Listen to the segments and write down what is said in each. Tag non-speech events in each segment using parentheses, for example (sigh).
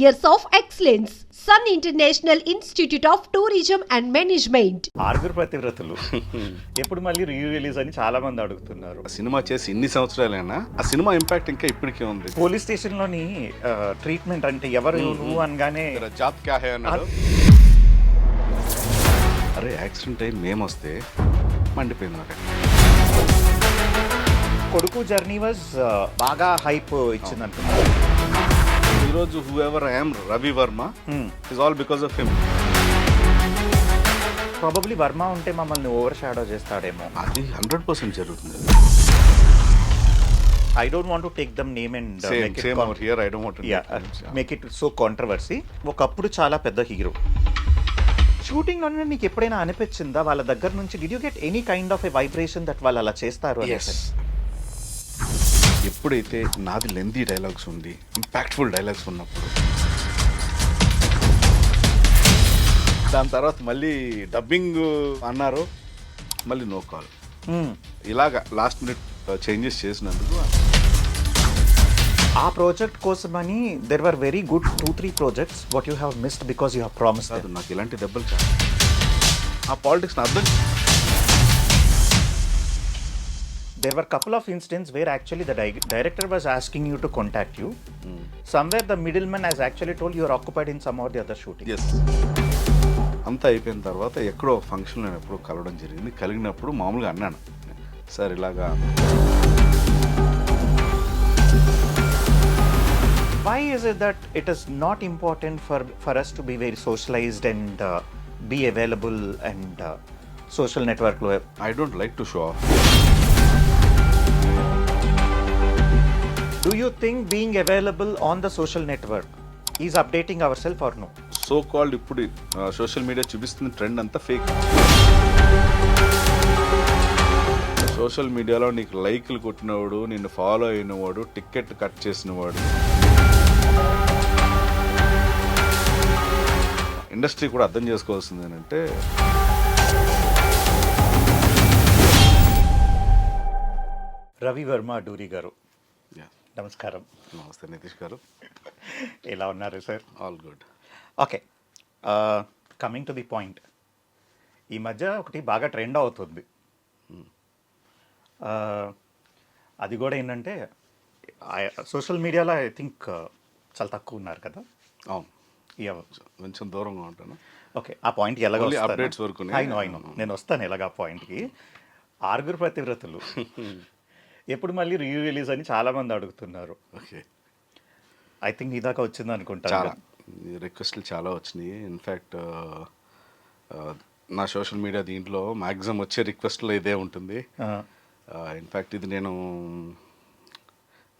years of excellence. Sun International Institute of Tourism and Management. ఆరుగురు ప్రతివ్రతలు ఎప్పుడు మళ్ళీ రీ రిలీజ్ అని చాలా మంది అడుగుతున్నారు సినిమా చేసి ఇన్ని సంవత్సరాలైనా ఆ సినిమా ఇంపాక్ట్ ఇంకా ఇప్పటికే ఉంది. పోలీస్ స్టేషన్లోని ట్రీట్మెంట్ అంటే ఎవరు నువ్వు అనగానే తెరా జాత్ క్యా హై అన్నాడు. అరే యాక్సిడెంట్ అయ్యి మేము వస్తే మండిపోయింది నాకు కొడుకు జర్నీ వాజ్ బాగా హైప్ ఇచ్చింది అనుకున్నాను ఈరోజు whoever I'm Ravi Varma is all because of him probably Varma ఉంటే మమ్మల్ని ఓవర్ షాడో చేస్తాడేమో. అది హండ్రెడ్ పర్సెంట్ జరుగుతుంది. I don't want to take them name and same same over here I don't want make it so controversy ఒకప్పుడు చాలా పెద్ద hero షూటింగ్లోనే నీకు ఎప్పుడైనా అనిపించిందా? వాళ్ళ దగ్గర నుంచి did you get any kind of a vibration that వాళ్ళు అలా చేస్తారు? ఎప్పుడైతే నాది లెందీ డైలాగ్స్ ఉంది ఇంపాక్ట్ఫుల్ డైలాగ్స్ ఉన్నప్పుడు. దాని తర్వాత మళ్ళీ డబ్బింగ్ అన్నారు మళ్ళీ నో కాల్ ఇలాగా లాస్ట్ మినిట్ చేంజెస్ చేసినందుకు ఆ ప్రాజెక్ట్ కోసమని there were very good two three projects what you have missed because you have promise నాకు ఇలాంటి దెబ్బలు చాలా ఆ పాలిటిక్స్ అర్థం there were couple of instances where actually the di- director was asking you to contact you somewhere the middleman has actually told you are occupied in some or the other shooting yes అంతా అయిపోయిన తర్వాత ఎక్కడో function నేను ఎప్పుడో కలవడం జరిగింది కలిగినప్పుడు మామూలుగా అన్నాను సార్ ఇలాగా why is it that it is not important for for us to be very socialized and uh, be available and uh, social network లో I don't like to show off do you think being available on the social network is updating ourselves or no? So called ఇప్పుడు social media చూపిస్తున్న trend అంతా fake social మీడియాలో నీకు లైక్లు కొట్టినవాడు నిన్ను follow అయినవాడు టికెట్ కట్ చేసినవాడు. ఇండస్ట్రీ కూడా అర్థం చేసుకోవాల్సింది ఏంటంటే రవి వర్మ డూరి గారు. నమస్కారం. నమస్తే నితీష్ గారు. ఎలా ఉన్నారు sir? All good okay. Coming to the point ఈ మధ్య ఒకటి బాగా ట్రెండ్ అవుతుంది. Uh, అది కూడా ఏంటంటే సోషల్ మీడియాలో ఐ థింక్ చాలా తక్కువ ఉన్నారు కదా? అవును. కొంచెం దూరంగా ఉంటాను. ఓకే. ఆ పాయింట్ ఎలాగ అయినో నేను వస్తాను ఎలాగ ఆ పాయింట్కి ఆరుగురు ప్రతివ్రతలు. (laughs) ఎప్పుడు మళ్ళీ రీ రిలీజ్ అని చాలా మంది అడుగుతున్నారు. ఓకే. ఐ థింక్ నీ దాకా వచ్చింది అనుకుంటాను చాలా. రిక్వెస్ట్లు చాలా వచ్చినాయి. ఇన్ఫ్యాక్ట్ నా సోషల్ మీడియా దీంట్లో మ్యాక్సిమం వచ్చే రిక్వెస్ట్లో ఇదే ఉంటుంది. Uh, ఇన్ఫ్యాక్ట్ ఇది నేను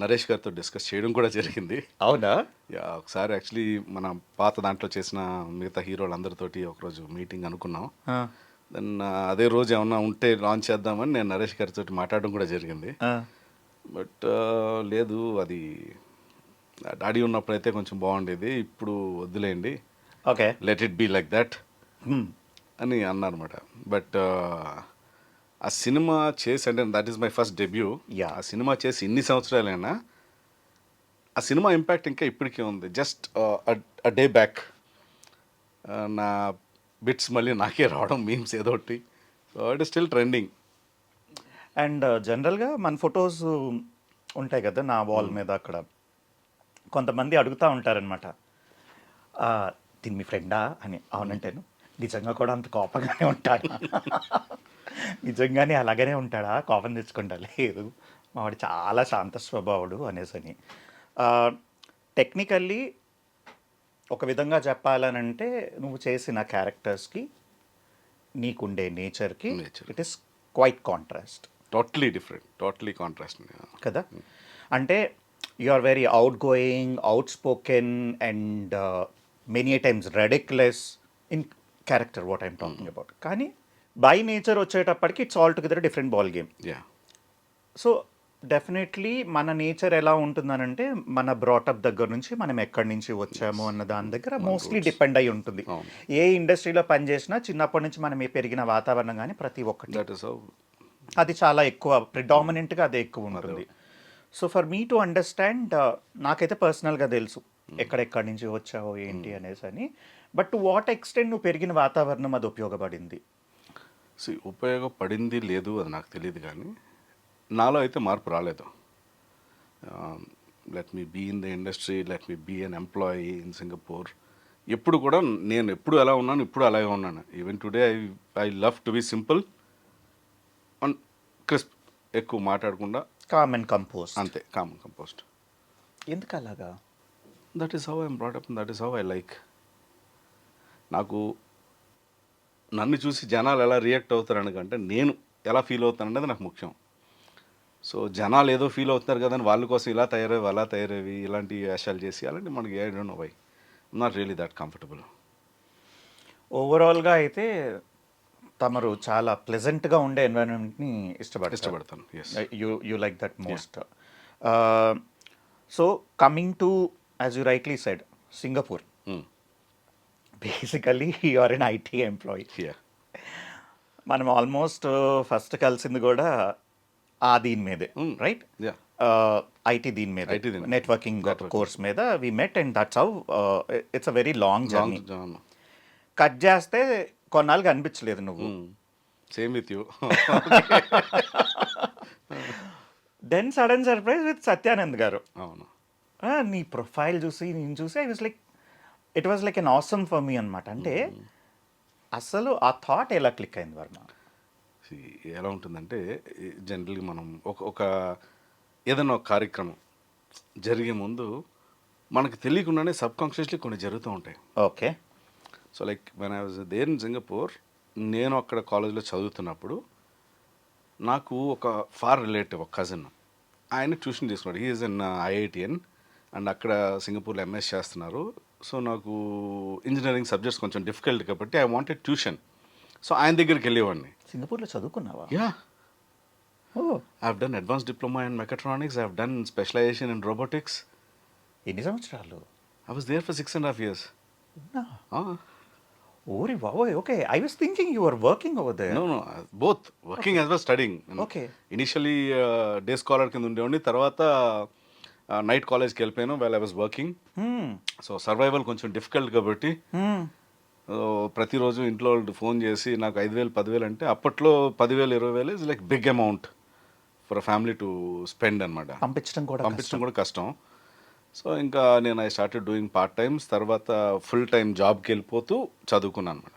నరేష్ గారితో డిస్కస్ చేయడం కూడా జరిగింది. అవునా? యా, ఒకసారి యాక్చువల్లీ మన పాత దాంట్లో చేసిన మిగతా హీరోలందరితోటి ఒకరోజు మీటింగ్ అనుకున్నాం. Uh, దెన్ అదే రోజు ఏమన్నా ఉంటే లాంచ్ చేద్దామని నేను నరేష్ గారితో మాట్లాడడం కూడా జరిగింది. బట్ లేదు అది డాడీ ఉన్నప్పుడైతే కొంచెం బాగుండేది ఇప్పుడు వద్దులేండి. Okay. Let it be like that. అని అన్నారన్నమాట. బట్ ఆ సినిమా చేసి అంటే that is my first debut Yeah. ఆ సినిమా చేసి ఇన్ని సంవత్సరాలైనా ఆ సినిమా ఇంపాక్ట్ ఇంకా ఇప్పటికే ఉంది. జస్ట్ అ డే బ్యాక్ నా బిట్స్ మళ్ళీ నాకే రావడం మీమ్స్ ఏదో ఒకటి. So it is still trending and జనరల్గా మన ఫొటోస్ ఉంటాయి కదా నా వాల్ మీద అక్కడ. కొంతమంది అడుగుతూ ఉంటారనమాట దీని మీ ఫ్రెండా అని. అవునంటేను. నిజంగా కూడా అంత కోపంగానే ఉంటాడా? (laughs) నిజంగానే అలాగనే ఉంటాడా? కోపం తెచ్చుకుంటా లేదు. మావాడు చాలా శాంత స్వభావుడు అనేసని. టెక్నికల్లీ ఒక విధంగా చెప్పాలనంటే నువ్వు చేసిన క్యారెక్టర్స్కి నీకుండే నేచర్కి. It is quite contrast totally different totally contrast కదా? అంటే you are very outgoing outspoken and many times ridiculous in character what I'm talking about కానీ బై నేచర్ వచ్చేటప్పటికి it's all together different ball game ya so definitely మన nature ఎలా ఉంటుందనంటే మన brought up దగ్గర నుంచి మనం ఎక్కడి నుంచి వచ్చాము అన్న దాని దగ్గర మోస్ట్లీ డిపెండ్ అయి ఉంటుంది. ఏ ఇండస్ట్రీలో పనిచేసినా చిన్నప్పటి నుంచి మనం ఏ పెరిగిన వాతావరణం కానీ ప్రతి ఒక్కటి అది చాలా ఎక్కువ ప్రిడామినెంట్గా అదే ఎక్కువ ఉంటుంది. So for me to understand నాకైతే పర్సనల్గా తెలుసు ఎక్కడెక్కడి నుంచి వచ్చావు ఏంటి అనేసి అని. బట్ టు వాట్ ఎక్స్టెంట్ నువ్వు పెరిగిన వాతావరణం అది ఉపయోగపడింది? ఉపయోగపడింది లేదు అది నాకు తెలియదు కానీ నాలో అయితే మార్పు రాలేదు. Let me be in the industry let me be an employee in Singapore ఎప్పుడు కూడా నేను ఎప్పుడు ఎలా ఉన్నాను ఇప్పుడు అలాగే ఉన్నాను. Even today I I love to be simple and crisp ఎక్కువ మాట్లాడకుండా కామన్ కంపోజ్ అంతే కామన్ కంపోస్ట్ ఎందుకు అలాగా? That is how I'm brought up that is how I like నాకు నన్ను చూసి జనాలు ఎలా రియాక్ట్ అవుతారని కంటే నేను ఎలా ఫీల్ అవుతాను అనేది నాకు ముఖ్యం. సో జనాలు ఏదో ఫీల్ అవుతున్నారు కదా వాళ్ళ కోసం ఇలా తయారవి అలా తయారవి ఇలాంటి వేషాలు చేసి అలాంటి మనకి I don't know why not really that comfortable ఓవరాల్గా అయితే తమరు చాలా ప్లెజెంట్గా ఉండే ఎన్వైరన్మెంట్ని ఇష్టపడతారు. ఇష్టపడతాను you you like that most so coming to as you rightly said Singapore basically you are an IT employee మనం ఆల్మోస్ట్ ఫస్ట్ కలిసింది కూడా ఆ దీని మీదే. రైట్ యా ఐటీ దీని మీద. నెట్వర్కింగ్. కోర్స్ మీద. We met and that's how it's a very long journey cut చేస్తే కొన్నాళ్ళు కనిపించలేదు నువ్వు. Same with you then sudden surprise with Satyanand గారు. అవును. నీ ప్రొఫైల్ చూసి నేను చూసి I was like it was like an awesome for me అనమాట అంటే అసలు ఆ థాట్ ఎలా క్లిక్ అయింది వర్మ? ఎలా ఉంటుందంటే జనరల్గా మనం ఒక ఒక ఏదైనా ఒక కార్యక్రమం జరిగే ముందు మనకు తెలియకుండానే సబ్ కాన్షియస్లీ కొన్ని జరుగుతూ ఉంటాయి. Okay. So like when I was there in Singapore నేను అక్కడ కాలేజ్లో చదువుతున్నప్పుడు నాకు ఒక ఫార్ రిలేటివ్ ఒక కజిన్ ఆయన ట్యూషన్ తీసుకున్నాడు. He's in IIT and and అక్కడ సింగపూర్లో ఎంఎస్ చేస్తున్నారు. సో నాకు ఇంజనీరింగ్ సబ్జెక్ట్స్ కొంచెం డిఫికల్ట్ కాబట్టి ఐ వాంటెడ్ ట్యూషన్. సో ఆయన దగ్గరికి వెళ్ళేవాడిని. సింగపూర్లో చదువుకున్నావా? Yeah. Oh. I done advance diploma in mechatronics I done specialization in robotics ఎన్ని సంవత్సరాలు? I was there for six and half years ఓరి బాబోయ్. Okay. I was thinking your working over there no no both working as well studying okay initially day scholar కింద ఉండేవాడిని. తర్వాత night కాలేజ్కి వెళ్ళిపోయాను well I was working so survival కొంచెం difficult కాబట్టి hmm. ప్రతిరోజు ఇంట్లో వాళ్ళు ఫోన్ చేసి నాకు ఐదు వేలు పదివేలు అంటే అప్పట్లో పదివేలు ఇరవై వేలు is like big amount for family to spend అనమాట పంపించడం కూడా పంపించడం కూడా కష్టం. సో ఇంకా నేను I started doing part times తర్వాత ఫుల్ టైం జాబ్కి వెళ్ళిపోతూ చదువుకున్నాను అనమాట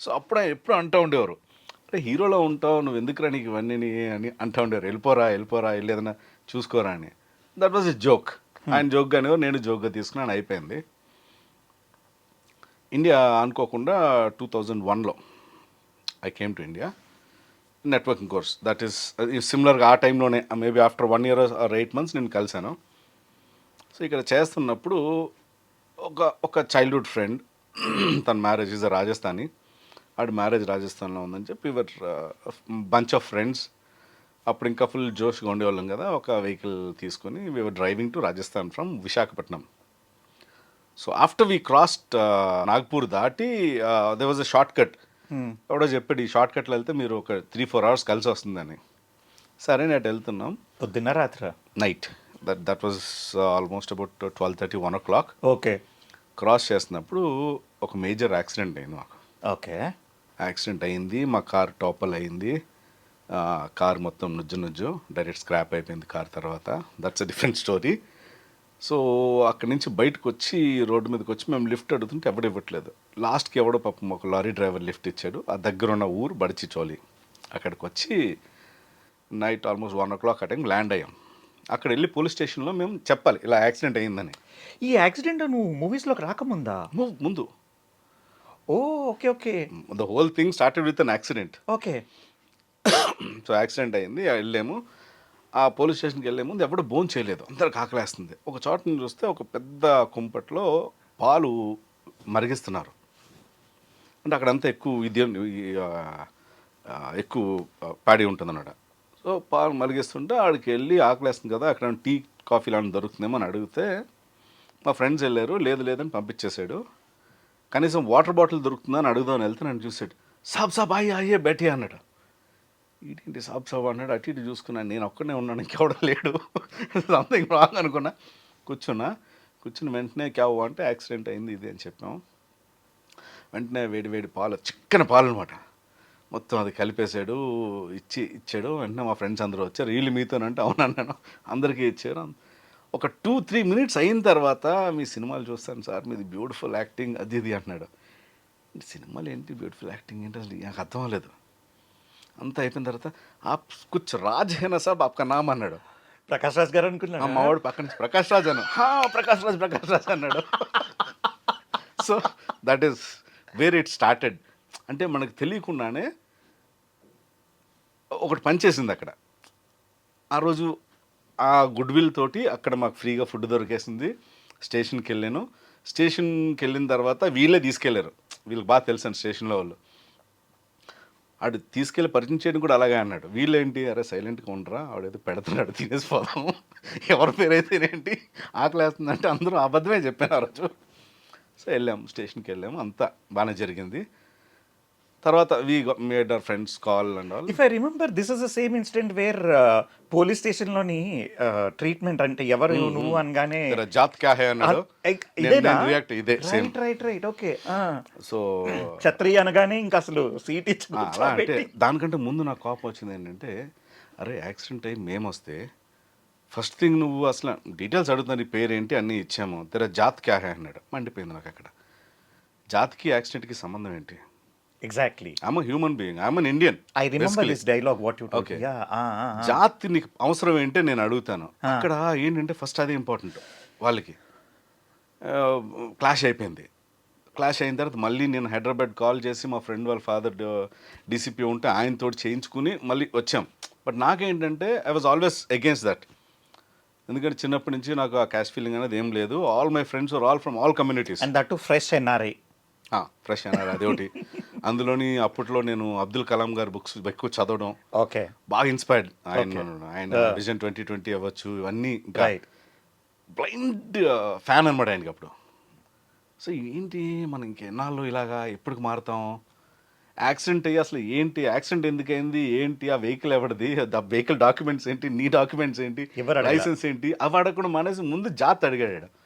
సో అప్పుడు ఎప్పుడు అంటూ ఉండేవారు అంటే హీరోలో ఉంటావు నువ్వు ఎందుకురా నీకు ఇవన్నీ అని అంటూ ఉండేవారు వెళ్ళిపోరా వెళ్ళిపోరా వెళ్ళి ఏదైనా చూసుకోరా అని. దట్ వాజ్ ఎ జోక్ ఆయన జోక్ అనేవారు నేను జోక్గా తీసుకున్నాను అయిపోయింది. ఇండియా అనుకోకుండా టూ థౌజండ్ వన్లో I came to India networking course that is సిమిలర్గా ఆ టైంలోనే maybe after one year or eight months నేను కలిశాను. సో ఇక్కడ చేస్తున్నప్పుడు ఒక ఒక చైల్డ్హుడ్ ఫ్రెండ్ (clears throat) తన మ్యారేజ్ ఈజ్ రాజస్థానీ ఆడి మ్యారేజ్ రాజస్థాన్లో ఉందని చెప్పి ఇవర్ బంచ్ ఆఫ్ ఫ్రెండ్స్ అప్పుడు ఇంకా ఫుల్ జోష్గా ఉండేవాళ్ళం కదా ఒక వెహికల్ తీసుకొని we are driving to Rajasthan from Visakhapatnam so after we crossed Nagpur దాటి there was a shortcut ఎవడో చెప్పాడు ఈ షార్ట్ కట్లో వెళ్తే మీరు ఒక త్రీ ఫోర్ అవర్స్ కలిసి వస్తుందని. సరే నేను అటు వెళ్తున్నాం. పొద్దున్న రాత్ర? Night that that was almost about twelve thirty one o'clock okay. Cross చేస్తున్నప్పుడు ఒక మేజర్ యాక్సిడెంట్ అయింది మాకు. ఓకే. యాక్సిడెంట్ అయింది మా కార్ టాపల్ అయింది. కార్ మొత్తం నుజ్జు నుజ్జు డైరెక్ట్ స్క్రాప్ అయిపోయింది కార్ తర్వాత. That's a different story so అక్కడి నుంచి బయటకు వచ్చి రోడ్డు మీదకి వచ్చి మేము లిఫ్ట్ అడుగుతుంటే ఎవడు ఇవ్వట్లేదు. లాస్ట్కి ఎవడో పాపం ఒక లారీ డ్రైవర్ లిఫ్ట్ ఇచ్చాడు. ఆ దగ్గర ఉన్న ఊరు బడిచి చోలి. అక్కడికి వచ్చి night almost one o'clock ఆ టైం ల్యాండ్ అయ్యాం. అక్కడ వెళ్ళి పోలీస్ స్టేషన్లో మేము చెప్పాలి ఇలా యాక్సిడెంట్ అయిందని ఈ యాక్సిడెంట్ నువ్వు మూవీస్లోకి రాకముందా? ముందు. ఓ okay okay. The whole thing started with an accident. Okay. So accident అయింది వెళ్ళాము. ఆ పోలీస్ స్టేషన్కి వెళ్ళే ముందు ఎవడో బోన్ చేయలేదు. అందరికి ఆకలేస్తుంది ఒక చోట నుంచి చూస్తే ఒక పెద్ద కుంపట్లో పాలు మరిగిస్తున్నారు. అంటే అక్కడంతా ఎక్కువ విద్య ఎక్కువ ప్యాడీ ఉంటుందన్నమాట. సో పాలు మరిగిస్తుంటే ఆడికి వెళ్ళి ఆకలేస్తుంది కదా అక్కడ టీ కాఫీ లాంటి దొరుకుతుందేమో అని అడిగితే మా ఫ్రెండ్స్ వెళ్ళారు లేదు లేదని పంపించేశాడు. కనీసం వాటర్ బాటిల్ దొరుకుతుందని అడుగుదామని వెళ్తే నన్ను చూసాడు సాబ్ సాబ్ అయ్యే అయ్యే బెటీ అన్నాడు. ఏంటి సాబ్ సాబ్ అన్నాడు అటు ఇటు చూసుకున్నాను నేను ఒక్కడనే ఉన్నాను ఇంకెవడం లేడు. సంథింగ్ రాంగ్ అనుకున్నా. కూర్చున్నా. కూర్చుని వెంటనే క్యావ్ అంటే యాక్సిడెంట్ అయింది ఇది అని చెప్పాం. వెంటనే వేడి వేడి పాలు చిక్కన పాలు అనమాట మొత్తం అది కలిపేశాడు ఇచ్చి ఇచ్చాడు. వెంటనే మా ఫ్రెండ్స్ అందరూ వచ్చారు. వీళ్ళు మీతోనంటే అవునన్నాను అందరికీ ఇచ్చారు. ఒక టూ త్రీ మినిట్స్ అయిన తర్వాత మీ సినిమాలు చూస్తాను సార్ మీది బ్యూటిఫుల్ యాక్టింగ్ అది ఇది అంటున్నాడు. సినిమాలు ఏంటి బ్యూటిఫుల్ యాక్టింగ్ ఏంటి? అసలు నాకు అర్థం అవ్వలేదు. అంతా అయిపోయిన తర్వాత ఆప్ కుచ్ రాజ్ హేనా సాబ్ ఆప్కా నామ్ అన్నాడు. ప్రకాష్ రాజ్ గారు ఆ అనుకున్నాను మావాడు పక్కన నుంచి ప్రకాష్ రాజ్ అను "హా, ప్రకాష్ రాజ్ ప్రకాష్ రాజ్ అన్నాడు. So that is where it started అంటే మనకు తెలియకుండానే ఒకటి పనిచేసింది అక్కడ. ఆ రోజు ఆ గుడ్ విల్ తోటి అక్కడ మాకు ఫ్రీగా ఫుడ్ దొరికేసింది. స్టేషన్కి వెళ్ళాను. స్టేషన్కి వెళ్ళిన తర్వాత వీళ్ళే తీసుకెళ్ళారు వీళ్ళకి బాగా తెలుసు స్టేషన్లో వాళ్ళు. ఆడు తీసుకెళ్ళి పరిచయం చేయడం కూడా అలాగే అన్నాడు. వీళ్ళేంటి? అరే సైలెంట్గా ఉండరా? ఆడేదో పెడుతున్నాడు తినేసి పోదాం. ఎవరి పేరైతేనేంటి? ఆకలి వేస్తుందంటే అందరూ అబద్ధమే చెప్పాను ఆ రోజు. సో వెళ్ళాము స్టేషన్కి వెళ్ళాము అంతా బాగానే జరిగింది. తర్వాత we made our friends call and all if I remember this is the same incident where police స్టేషన్లోని treatment అంటే ఎవరు నువ్వు అనగానే జాత్ క్యా హే అన్నాడు? రియాక్ట్ ఇదే same right right right okay so Chatri అనగానే ఇంకా అసలు సీట్ ఇచ్చి అంటే. దానికంటే ముందు నాకు కోపం వచ్చింది ఏంటంటే అరే యాక్సిడెంట్ అయ్యి మేము వస్తే ఫస్ట్ థింగ్ నువ్వు అసలు డీటెయిల్స్ అడుగుతున్నా నీ పేరేంటి అన్నీ ఇచ్చాము. తెర జాత్ క్యా హే అన్నాడు. మండిపోయింది నాకు అక్కడ. జాత్కి యాక్సిడెంట్కి సంబంధం ఏంటి? Exactly I'm human being I'm an Indian I remember this dialogue what you. Yeah జాతి నీకు అవసరం ఏంటో నేను అడుగుతాను. అక్కడ ఏంటంటే ఫస్ట్ అదే ఇంపార్టెంట్ వాళ్ళకి. క్లాష్ అయిపోయింది. క్లాష్ అయిన తర్వాత మళ్ళీ నేను హైదరాబాద్ కాల్ చేసి మా ఫ్రెండ్ వాళ్ళ ఫాదర్ డీసీపీ ఉంటే ఆయనతో చేయించుకుని మళ్ళీ వచ్చాం. బట్ నాకేంటంటే I was always against that ఎందుకంటే చిన్నప్పటి నుంచి నాకు ఆ క్యాష్ ఫీలింగ్ అనేది ఏం లేదు. All my friends are all from all communities and that fresh NRI fresh అన్నారు అదొకటి అందులోని అప్పట్లో నేను అబ్దుల్ కలాం గారి బుక్స్ ఎక్కువ చదవడం ఓకే. బాగా ఇన్స్పైర్డ్. ఆయన. ఆయన. విజన్ ట్వంటీ ట్వంటీ అవ్వచ్చు ఇవన్నీ బ్లైండ్ ఫ్యాన్ అనమాట ఆయనకి అప్పుడు. సో ఏంటి మనం ఇంకెన్నాళ్ళు ఇలాగా ఎప్పటికి మారుతాం? యాక్సిడెంట్ అయ్యి అసలు ఏంటి? యాక్సిడెంట్ ఎందుకైంది? ఏంటి? ఆ వెహికల్ ఎవరిది? ఆ వెహికల్ డాక్యుమెంట్స్ ఏంటి? నీ డాక్యుమెంట్స్ ఏంటి? లైసెన్స్ ఏంటి? అవి అడగకుండా మానేసి ముందు జాత్ అడిగాడు